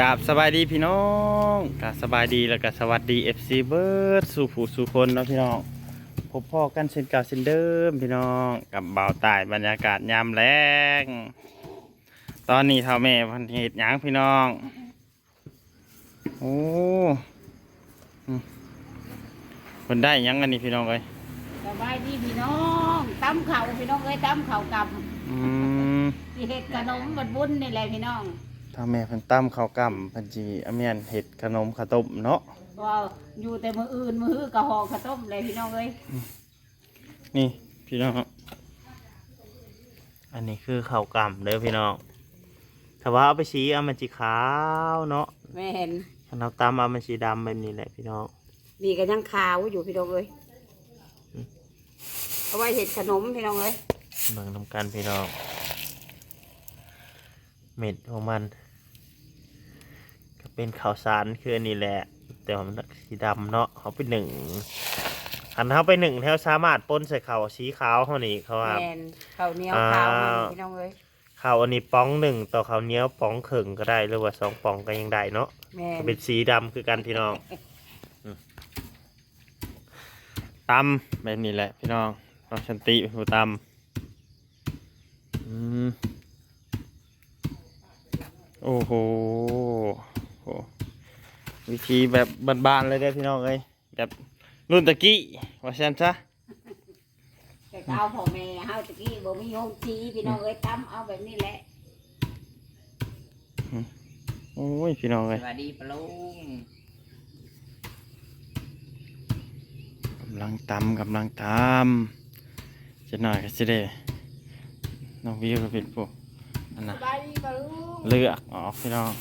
กราบสบายดีพี่น้องกราบสบายดีแล้วก็สวัสดี FC เบิร์ดสู่ผู้สู่คนเนาะพี่น้องพบพ่อกันเช่นเก่าเช่นเดิมพี่น้องกับบ่าวตายบรรยากาศยามแรงตอนนี้เท่าแม่พันเหตุหยังพี่น้องโอ้อืมเพิ่นได้หยังอันนี้พี่น้องเอ้ยสบายดีพี่น้องตั้มเข่าพี่น้องเอ้ยตั้มเข่ากับอืมที่เห็ดขนมบัดบุญนี่แหละพี่น้อง เท่าแม่เพิ่นตั้มข้าวกล้ำเพันจีอาเมียนเห็ดขนมข้าวต้มเนาะว่าอยู่แต่มืออื่นมือหื้อกะหอข้าวต้มเลยพี่น้องเอ้ยนี่พี่น้องอันนี้คือข้าวกล่ำเด้อพี่น้องถ้าว่าเอาไปสีเอามันสีขาวเนาะแม่เห็นถ้าเราตำเอามันสีดำแบบนี้แหละพี่น้องนี่ก็ยังขาวอยู่พี่น้องเอ้ยเอาไว้เห็ดขนมพี่น้องเอ้ยเบิ่งทำกันพี่น้องเม็ดของมันก็ เป็นข้าวสารคืออันนี้แหละ แต่ว่ามันสีดำเนาะเขาไปหนึ่งอันเขาไปหนึ่งแถวสามารถปนใส่ข้าวสีขาวเขานี่เขาว่าแม่นข้าวเหนียวขาวมันพี่น้องเอ้ยข้าวอันนี้ป้องหนึ่งต่อข้าวเหนียวป้องครึ่งก็ได้หรือว่าสองป้องก็ยังได้เนาะแม่นเป็นสีดำคือกันพี่น้องอืมตำแบบนี้แหละพี่น้องเราชันติเป็นผู้ตำอืมโอ้โหโหวิธีแบบบ้านๆเลยเด้อพี่น้องเอ้ยแบบรุ่นตะกี้ว่าฉันซะแต่ข้าวพ่อแม่เฮาตะกี้บ่มีโฮมชีพี่น้องเอ้ยตั้มเอาแบบนี้แหละโอ้ยพี่น้องสเอ้ยวัสดีปะลุงกำลังตำกำลังตำจะหน่อยก็จะได้น้องวิวก็เป็นผู้อันสนะบายดีปะลุงเลือกออกพี่น้อง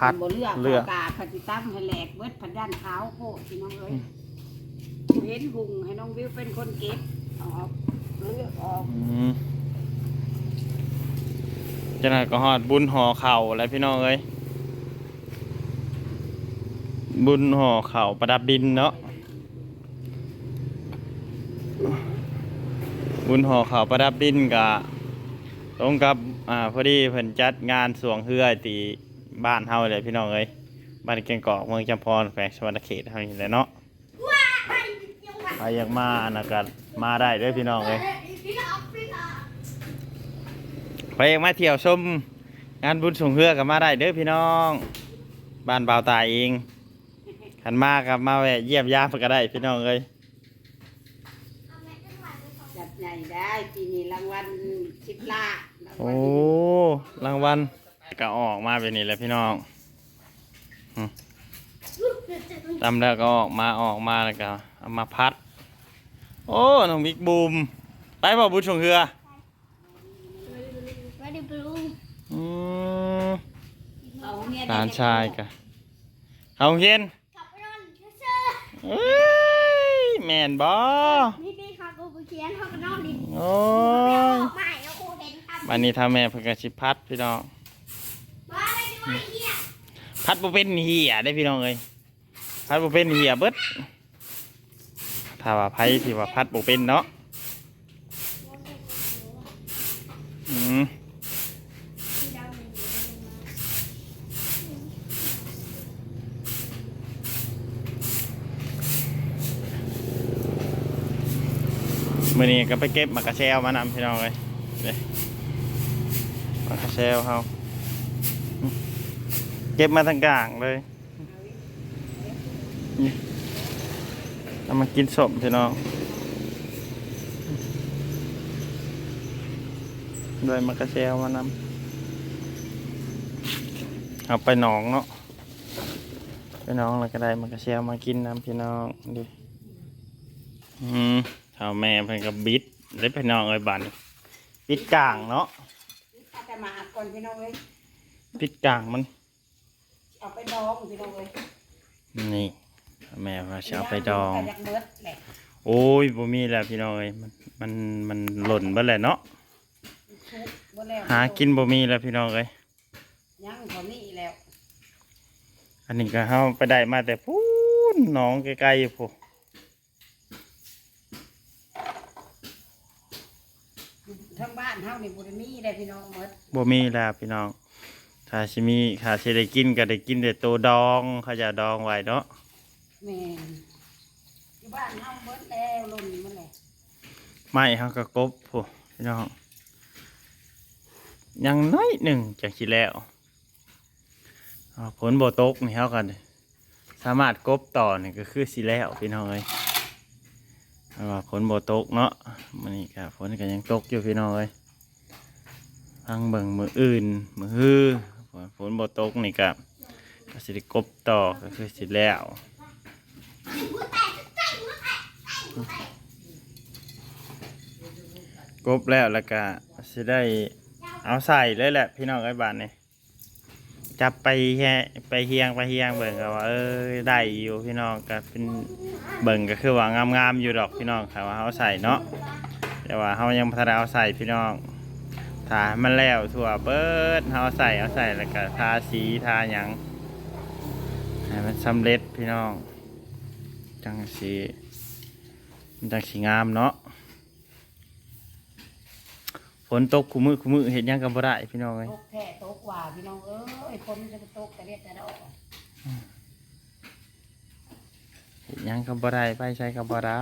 พัดบ่เลือกเลือก กาพันตั้มให้แหลกเบิดพันด้านขาวโคตรพี่น้องเอ้ยอืมเห็นหุงให้น้องวิวเป็นคนเก็บออกเลือกออกอืมจะหน่อยก็หอดบุญห่อเข่าอะไรพี่น้องเอ้ยบุญห่อเข่าประดับดินเนาะบุญห่อเข่าประดับดินกะตรงกับอ่าพอดีเพิ่นจัดงานสวงเฮือตี บ้านเฮาเลยพี่น้องเอ้ยบ้านเกียงกอกเมืองจำพรแขวงสวรรณเขตเฮานี่แหละเนาะใครอยากมานะก็มาได้เด้อพี่น้องเอ้ยไปมาเที่ยวชมงานบุญสงเฮือกับมาได้เด้อพี่น้องบ้านบ่าวตายเองขันมากับมาแวะเยี่ยมยามเพิ่นก็ได้พี่น้องเอ้ยจัดใหญ่ได้ปีนี้รางวัลสิบล้านรางวัโอ้ลรางวัล ก็ออกมาเป็นนี่แหละพี่น้องอืมตำแล้วก็ออกมาออกมาแล้วก็เอามาพัด โอ้น้องบิ๊กบูมไปบ่บุญสงเฮือไม่ได้บลูอืมเอาเมียหลานชายกะเอาเฮียนขับไปนอนเชื่อเอ้ยแม่นบ่นี่นี่ค่ะกูไปเขียนเขาก็นอนดิโอ้ไม่อยอกไม่แล้วครูเห็นครับวันนี้ถ้าแม่เพิ่นก็สิพัดพี่น้อง พัดบ่เป็นเหียได้พี่น้องเอ้ยพัดบ่เป็นเหียเบิดถ้าว่าไผที่ว่าพัดบ่เป็นเนาะอืมมื้อนี้ก็ไปเก็บมากระแชวมานำพี่น้องเอ้ยเด้หมากระแชวเฮา ก็บมาทั้งกลางเลยนี่เอามากินสมพี่น้องด้วยมากระเซลมานำเอาไปหนองเนาะไปหนองแล้วก็ได้มากระเซลมากินน้ำพี่น้องดิอืมเอาแม่เพิ่นก็บิดเล็บพี่น้องเอ้ยบันบิดกลางเนาะอาจจะมาก่อนพี่น้องเอ้ยบิดกลางมัน เอาไปดองพี่น้องเอ้ยนี่ แม่ว่าจะเอาไปดองแต่อยากเบิดแหละโอ้ยบ่มีแล้วพี่น้องเอ้ยมันมันมันหล่นเบิดแล้วเนาะชุบบ่แล้วหากินบ่มีแล้วพี่น้องเอ้ยยังพอมีแล้วอันนี้ก็เฮาไปได้มาแต่พูนหนองไกลๆอยู่พูทั้งบ้านเฮานี่บ่ได้มีได้พี่น้องหมดบ่มีแล้วพี่น้อง ถ้าสิมีถ้าสิได้กินก็ได้กินแต่ตัวดองเขาจะดองไว้เนาะแม่นอยู่บ้านเฮาเบิดแล้วลุ่นมันแหละไม่เฮาก็กบผู้พี่น้องยังน้อยหนึ่งจังสิแล้วอ่าผลบ่ตกนี่เฮากัน สามารถกบต่อนี่ก็คือสิแล้วพี่น้องเอ้ยเพราะว่าฝนบ่ตกเนาะมันนี่ก็ฝนก็ยังตกอยู่พี่น้องเอ้ยพังเบิ่งมืออื่น มือฮือ ฝนบ่ตกนี่ก็ก็สิได้กบต่อก็คือสิแล้วกบแล้วแล้วก็สิได้เอาใส่เลยแหละ พี่น้องไอ้บ้านนี่จับไปแค่ไปเฮียงไปเฮียงเบิ่งก็ว่าเออได้อยู่พี่น้องก็เป็นเบิ่งก็คือว่างามๆอยู่ดอกพี่น้องค่ะว่าเขาใส่เนาะแต่ว่าเขายังพัฒนาเอาใส่พี่น้อง ทาให้มันแล้วทั่วเบิดเขาเอาใส่เอาใส่แล้วก็ทาสีทาหยังให้มันสำเร็จพี่น้อง จังสีมันจังสีงามเนาะฝนตกคุมือคุมือเห็นยังกับบ่ได้พี่น้องเอ้ยตกแท้ตกว่า พี่น้องเอ้ยฝนจะไปตกแต่เรียกแต่ดอกเห็นยังกับบ่ได้ไปใช้กับบ่ได้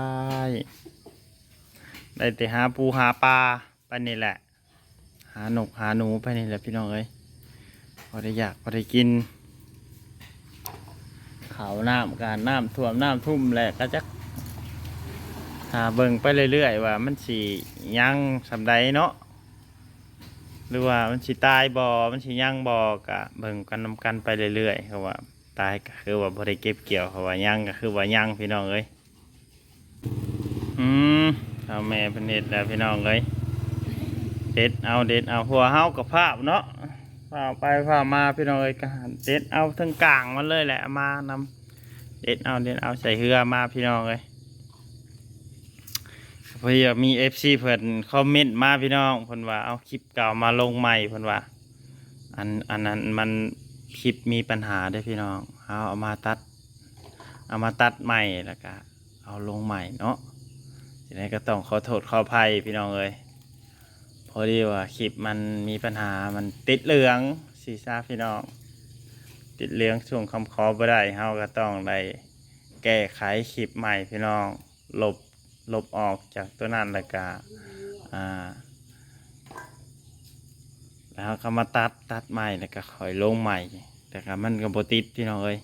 ได้แต่หาปูหาปลาไปนี่แหละหาหนกหาหนูไปนี่แหละพี่น้องเอ้ยพอได้อยากพอได้กินขาวน้ำการน้ำท่วมน้ำทุ่มแหละก็จักหาเบิ่งไปเรื่อยๆว่ามันสียังสำใดเนาะหรือว่ามันสิตายบ่มันสิยังบ่กะเบิ่งกันนำกันไปเรื่อยๆเขาว่าตายก็คือว่าบ่ได้เก็บเกี่ยวเขาว่ายังก็คือว่ายังพี่น้องเอ้ยอืมเอาแม่เป็นเด็ดแล้วพี่น้องเอ้ย เด็ดเอาเด็ดเอาหัวเฮากับภาพเนาะภาไปภามาพี่น้องเอ้ยก็เด็ดเอาทั้งกลางมันเลยแหละมานำเด็ดเอาเด็ดเอาใส่เหือมาพี่น้องเอ้ยพอดีว่ามีเอฟซีเพิ่นคอมเมนต์มาพี่น้องเพิ่นว่าเอาคลิปเก่ามาลงใหม่เพิ่นว่าอันอันนั้นมันคลิปมีปัญหาด้วยพี่น้องเอาเอามาตัด เอามาตัดใหม่แล้วก็เอาลงใหม่เนาะทีนี้ก็ต้องขอโทษขออภัยพี่น้องเอ้ย อดีว่าคลิปมันมีปัญหามันติดเหลืองสีซาพี่น้อง ติดเหลืองช่วงคำขอบ่ได้เฮาก็ต้องได้แก้ไขคลิปใหม่พี่น้องลบลบออกจากตัวนั้นแล้วก็อ่าแล้วก็มาตัดตัดใหม่แล้วก็คอยลงใหม่ แต่ก็มันก็บติดพี่น้องเอ้ย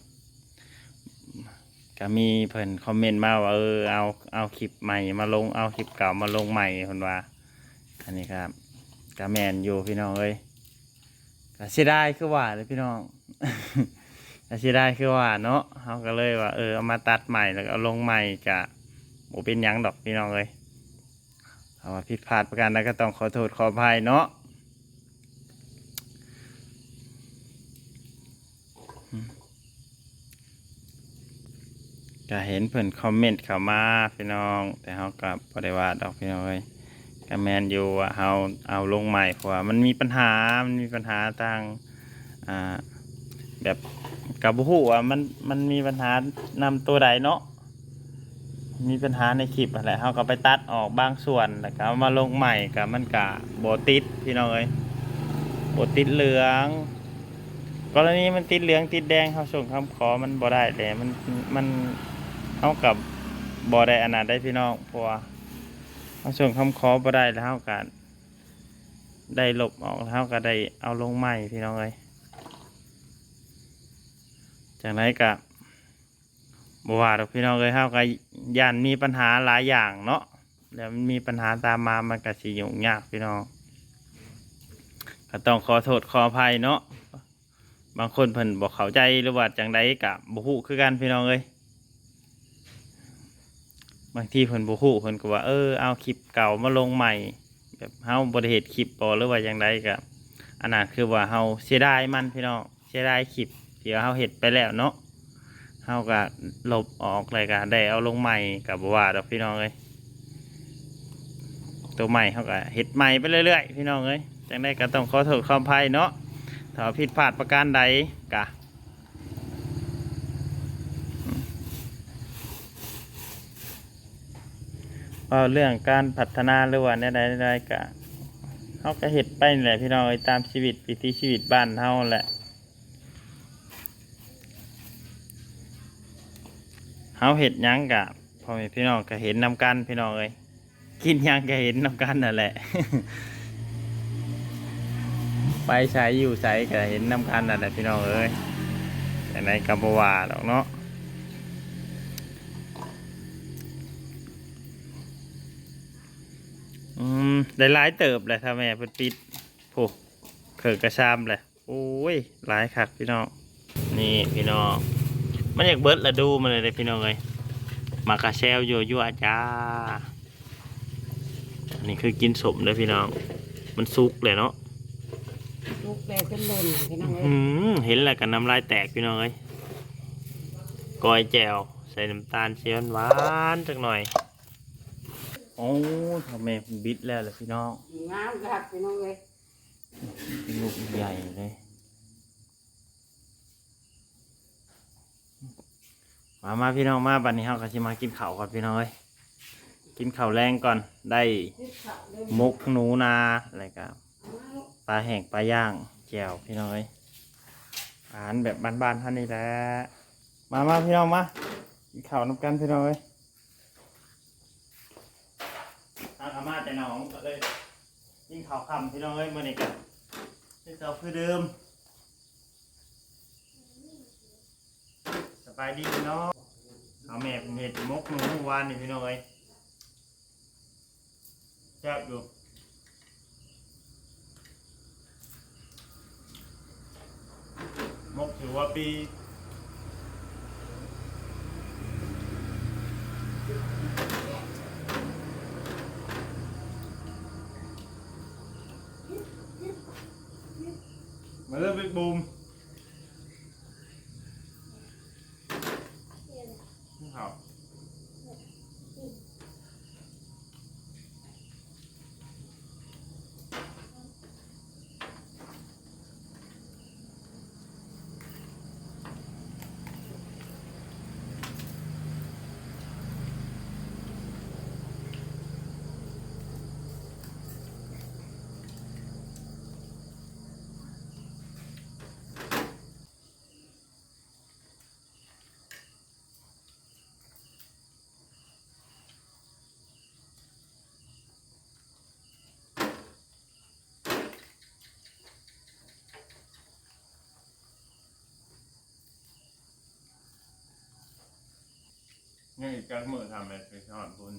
ก็มีเพิ่นคอมเมนต์มาว่าเออเอาเอาคลิปใหม่มาลงเอาคลิปเก่ามาลงใหม่เพิ่นว่าอันนี้ครับ ก็แมนอยู่พี่น้องเอ้ยก็เสียดายคือว่าเลยพี่น้องก็เสียดายคือว่าเนาะเขาก็เลยว่าเออเอามาตัดใหม่แล้วก็เอาลงใหม่กะโมเป็นยังดอกพี่น้องเอ้ยเอาว่าผิดพลาดประการใดก็ต้องขอโทษขออภัยเนาะก็เห็นเพิ่อนคอมเมนต์เข้ามาพี่น้อง แต่เขาก็บ่ได้ว่าดอกพี่น้องเอ้ย ก็แมนอยู่ว่าเฮาเอาลงใหม่เพราะว่ามันมีปัญหา มันมีปัญหาทางอ่าแบบกับบุหูว่ามันมันมีปัญหานำตัวใดเนาะมีปัญหาในคลิปอะไรเขาก็ไปตัดออกบางส่วนแล้วก็มาลงใหม่กับมันกะโบติดพี่น้องเอ้ยโบติดเหลืองกรณีมันติดเหลืองติดแดงเขาส่งคำขอมันบ่ได้เลยมันมันเท่ากับบ่ได้อนาได้พี่น้องเพราะว่า เขาส่งคำขอบ่ได้แล้วเขาก็ได้หลบออกแล้วก็ได้เอาลงใหม่พี่น้องเลยจากนั้นก็บว่าดอกพี่น้องเลยเขาก็ยันมีปัญหาหลายอย่างเนาะแล้วมันมีปัญหาตามมามันก็สิยุ่งยากพี่น้องก็ต้องขอโทษขออภัยเนาะบางคนเพิ่นบอกเข้าใจหรือว่าจังใดกับบุฮูคือกันพี่น้องเอ้ย บางทีเพิ่นบุฮูเพิ่นก็ว่าเออเอาคลิปเก่ามาลงใหม่ แบบเฮาบ่ได้เฮ็ดคลิปบ่หรือว่าจังใดก็อันนั้นคือว่าเฮาเสียดายมันพี่น้องเสียดายคลิปที่เฮาเฮ็ดไปแล้วเนาะเฮาก็ลบออกเลยก็ได้เอาลงใหม่ก็บ่ว่าดอกพี่น้องเอ้ยตัวใหม่เฮาก็เฮ็ดใหม่ไปเรื่อยๆพี่น้องเอ้ยจังใดก็ต้องขอโทษขออภัยเนาะถ้าผิดพลาดประการใดก ว่เรื่องการพัฒนาหรือว่าใดๆใดๆก็เขาก็เห็ดไปเแหละพี่น้องเอ้ยตามชีวิตวิถีชีวิตบ้านเฮาแหละเขาเห็ดยังก็พอมีพี่น้องก็เห็นนำกันพี่น้องเลยกินยังก็เห็นนำกันนั่นแหละ ไปใช้อยู่ใช้ก็เห็นนำกันนั่นแหละพี่น้องเอ้ยแต่ในกัมพูชาดอกเนาะ อืมได้หลายเติบเลยถ้าแม่เพิ่นปิดโอ้เขิกกระชามเลยโอ้ยหลายคักพี่น้องนี่พี่น้องมันอยากเบิดละดูมันเลยเด้อพี่น้องเอ้ยมากระแซวโยยั่วจ้าอันนี้คือกินสมเลยพี่น้อง มันสุกเลยเนาะลูกแปลขึ้นหล่นพี่น้องเอ้ยอืมเห็นแล้วกันน้ำลายแตกพี่น้องเอ้ยกอยแจวใส่น้ำตาลเชียวหวานจักหน่อย โอ้ทำไมมันบิดแล้วล่ะพี่น้องงามครับพี่น้องเอ้ยลูกใหญ่เลยมามาพี่น้องมาบัดนี้เฮาก็สิมากินข้าวก่อนพี่น้องเอ้ยกินข้าวแรงก่อนได้ที่เขาเดินมกหนูนาอะไรกับปลาแห้งปลาย่างแจ่วพี่น้องเอ้ยอาหารแบบบ้านๆท่านนี่แหละมามาพี่น้องมากินข้าวน้ำกันพี่น้องเอ้ยทางอา มาแต่น้องก็เลยกินข้าคำพี่น้องเอ้ยมื่อนี้กันที่เจ้าคือเดิมสบายดีพี่น้องเอาแม่เป็นเห็ดมกหนูเมื่อวานนี่พี่น้องเอ้ยแซ่บอยู่มกถือว่าปี มา นี่จักมือทำแบบไปทอดบุญ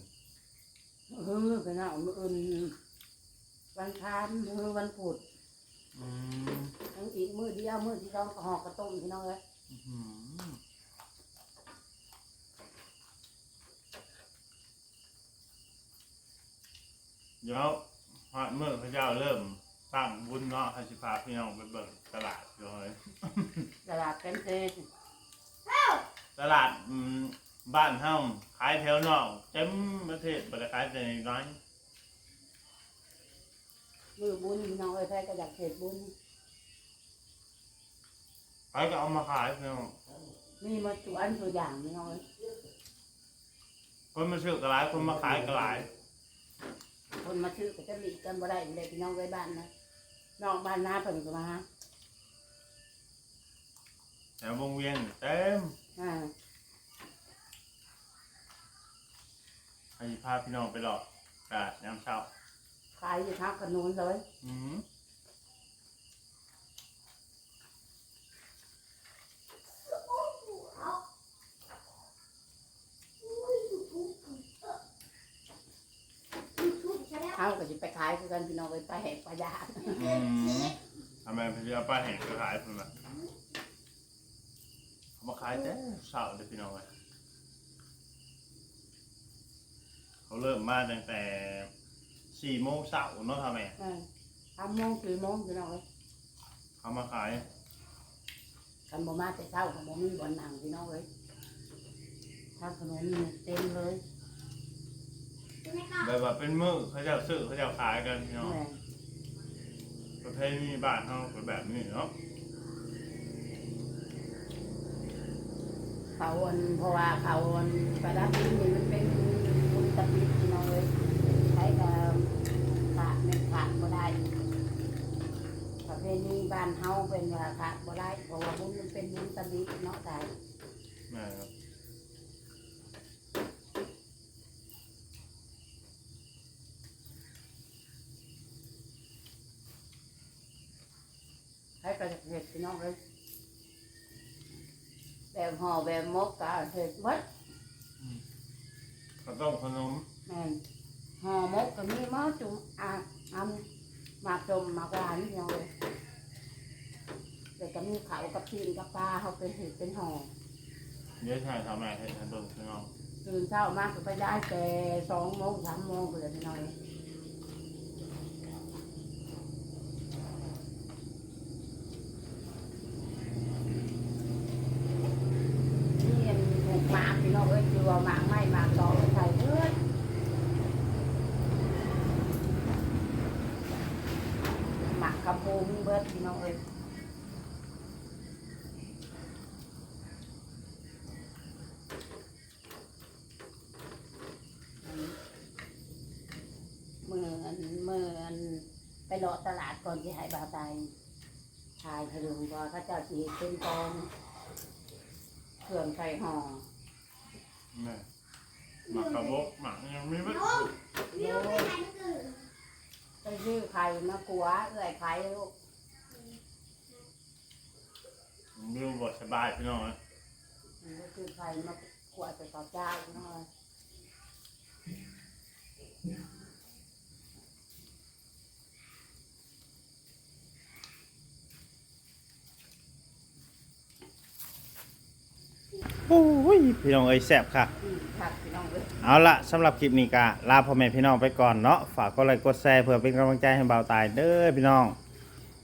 เออพี่น้องมื้ออื่นวันคานมือวันพุธอืมทั้งอีกมือเดียวมือที่ต้องหอกกระต้มพี่น้องเอ้ยอื้อหือเดี๋ยวฮอดมื่อพระเจ้าเริ่มตั้งบุญเนาะให้สิพาพี่น้องไปเบิ่งตลาดเลย ตลาดเป็นเตนตลาดอืม บ้านเฮาขายแถวนอกเต็มประเทศบ่ได้ขายแต่น้อยมือบุญพี่น้องเอ้ยแพ้ก็อยากเสร็จบุญใครก็เอามาขายพี่น้องมีมาตัวอันตัวอย่างพี่น้องเอ้ยคนมาซื้อก็หลายคนมาขายก็หลายคนมาซื้อก็จะหลีกกันบ่ได้เลยพี่น้องเอ้ยบ้านนะนอกบ้านนาเพิ่นก็มาแถววงเวียนเต็มอ่า ให้พาพี่น้องไปหลอกกาดยามเช้าขายอยู่ทักกันนู้นเลยอืมเขาก็จะไปขายคือกันพี่น้องเอ้ยไปแหกปลายาอืมทำไมพี่เอาป้าแห่งก็ขายเพิ่นมาเขามาขายแต่เช้าเด้อพี่น้องเอ้ย เขาเริ่มมาตั้งแต่สี่โมงเช้าเนาะทำไมเออทำโมงสี่โมงพี่น้องเอ้ยเขามาขายกันบ่มาแต่เช้าก็บ่มีบ่อนนั่งพี่น้องเอ้ยทางถนนนี่เต็มเลยแบบว่าเป็นมือเขาจะซื้อเขาจะขายกันพี่น้องแม่นประเภทนี้บ้านเขาเป็นแบบนี้เนาะเขาอันเพราะว่าเขาอันประดับดินนี่มันเป็นบุญตะปิดพี่น้อง ใช้กับขาดไม่ขาดบ่ได้ประเพณีบ้านเฮาเป็นว่าขาดได้พว่าบุนเป็นบุมิเนาะตายแม่ครับใช้กรเห็ดน้องเลยแบบห่อแบบมกกะเห็ดวัด ก็ต้องขนม แม่นห่อมกก็มีมาจุ่มอะอันหมากจมหมากหวานพี่น้องเลยเดี๋ยวก็มีเขากับพีนกับปลาเขาเป็นเห็ดเป็นห่อเดี๋ยวถ่ายทำอะไรให้ท่านดูพี่น้องตื่นเช้ามากก็ไปได้แต่สองโมงสามโมงเลยพี่น้องเลยนี่อันหกหมากพี่น้องเอ้ยคือว่าหมากไม่หมากต่อไปใส่เพื่อนหมากกระปูมีเบิดพี่น้องเอ้ยมืออันมืออัน ไปเลาะตลาดก่อนที่หายบาตายชายพยุงก็เขาเจ้าสีเป็นกองเครื่องใส่ห่อแม่หมักกระบอกหมักยังไม่เบิดน้องวิวไปไหนเกิดไปซื้อไข่มากลัวเอื่อยไข่ลูกวิวบดสบายพี่น้องนะมันก็ซื้อไข่มากลัวจะต่อเจ้าเนาะ โอ้ยพี่น้องเอ้ยแซ่บค่ะอืมครับพี่น้องเอ้ยเอาละสำหรับคลิปนี้ก็ลาพ่อแม่พี่น้องไปก่อนเนาะฝากกดไลค์กดแชร์เพื่อเป็นกำลังใจให้เบาตายเด้อพี่น้อง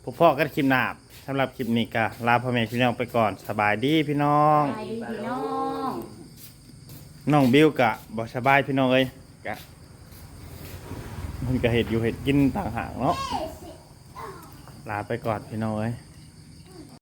พบพ่อกันคลิปหน้าสำหรับคลิปนี้ก็ลาพ่อแม่พี่น้องไปก่อนสบายดีพี่น้อง ไปดีพี่น้องน้องบิวกะบ่สบายพี่น้องเอ้ยกะมันก็เห็ดอยู่เห็ดกินต่างหากเนาะลาไปก่อนพี่น้องเอ้ย